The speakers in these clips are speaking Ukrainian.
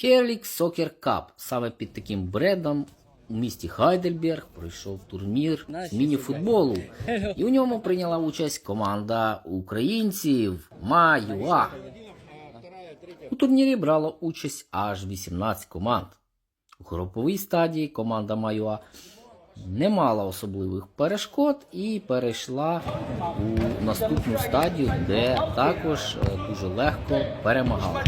Херлік Сокер Кап. Саме під таким брендом у місті Хайдельберг пройшов турнір з міні-футболу. І у ньому прийняла участь команда українців Маюа. У турнірі брало участь аж 18 команд. У груповій стадії команда Маюа не мала особливих перешкод і перейшла у наступну стадію, де також е, дуже легко перемагала.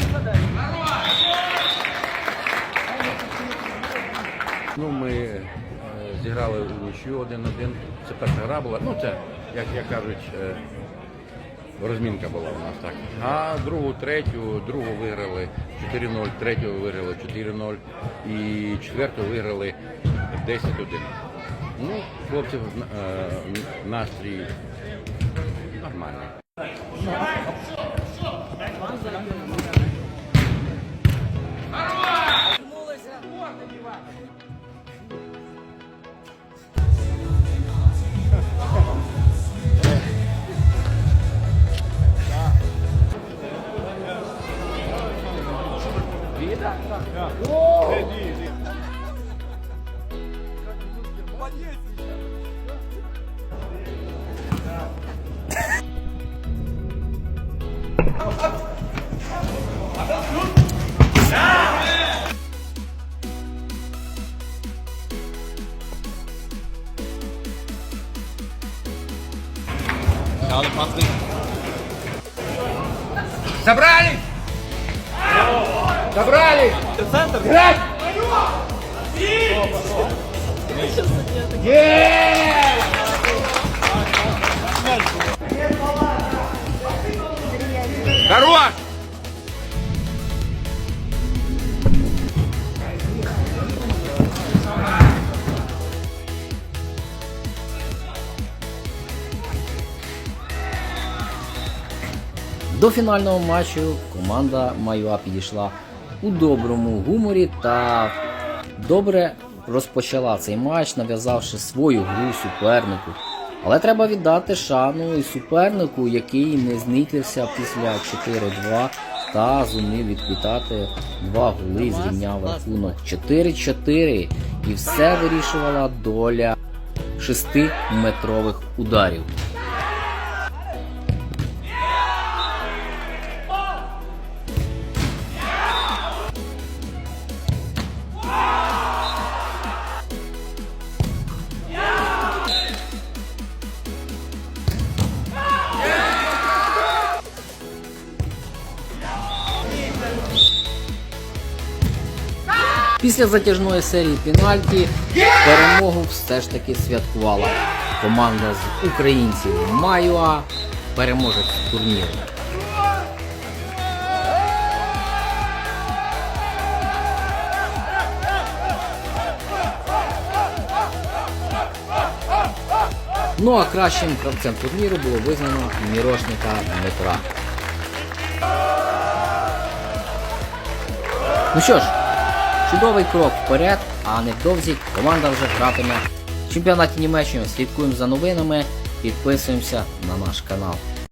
Ну, ми е, зіграли у нічю один-один. Це перша гра була. Ну, це, як, як кажуть, е, розмінка була у нас так. А другу, третю, другу виграли 4-0, третю виграли 4-0 і четверту виграли 10-1. Ну, хлопців е, настрій Собрались! Собрались! Играть! Есть! Хорош! До фінального матчу команда Майуа підійшла у доброму гуморі та добре розпочала цей матч, нав'язавши свою гру супернику. Але треба віддати шану і супернику, який не знітився після 4-2 та зумів відквітати два голи, зрівняв рахунок 4-4. І все вирішувала доля шестиметрових ударів. Після затяжної серії пенальті перемогу все ж таки святкувала команда з українців Майуа, переможець турніру. Ну а кращим гравцем турніру було визнано Мірошника Дмитра. Ну що ж, чудовий крок вперед, а невдовзі команда вже гратиме в чемпіонаті Німеччини. Слідкуємо за новинами, підписуємося на наш канал.